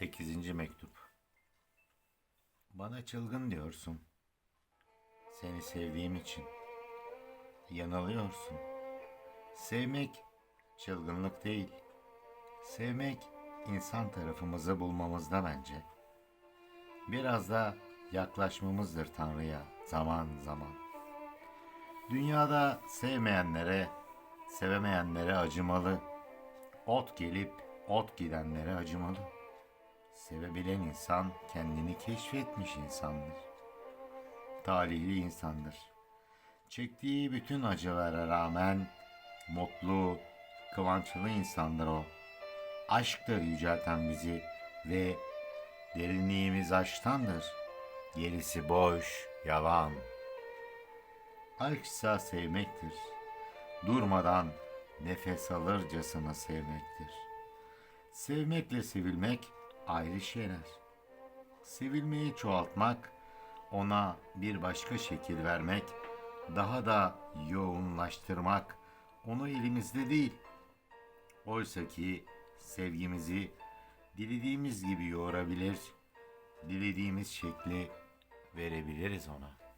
8. mektup. Bana çılgın diyorsun. Seni sevdiğim için. Yanılıyorsun. Sevmek çılgınlık değil. Sevmek insan tarafımızı bulmamızda bence. Biraz da yaklaşmamızdır Tanrı'ya zaman zaman. Dünyada sevmeyenlere, sevemeyenlere acımalı. Ot gelip ot gidenlere acımalı. Sevebilen insan kendini keşfetmiş insandır. Talihli insandır. Çektiği bütün acılara rağmen mutlu, kıvançlı insandır o. Aşktır yücelten bizi ve derinliğimiz aşktandır. Gerisi boş, yalan. Aşksa sevmektir. Durmadan nefes alırcasına sevmektir. Sevmekle sevilmek ayrı şeyler. Sevilmeyi çoğaltmak, ona bir başka şekil vermek, daha da yoğunlaştırmak onu elimizde değil. Oysa ki sevgimizi dilediğimiz gibi yoğurabilir, dilediğimiz şekli verebiliriz ona.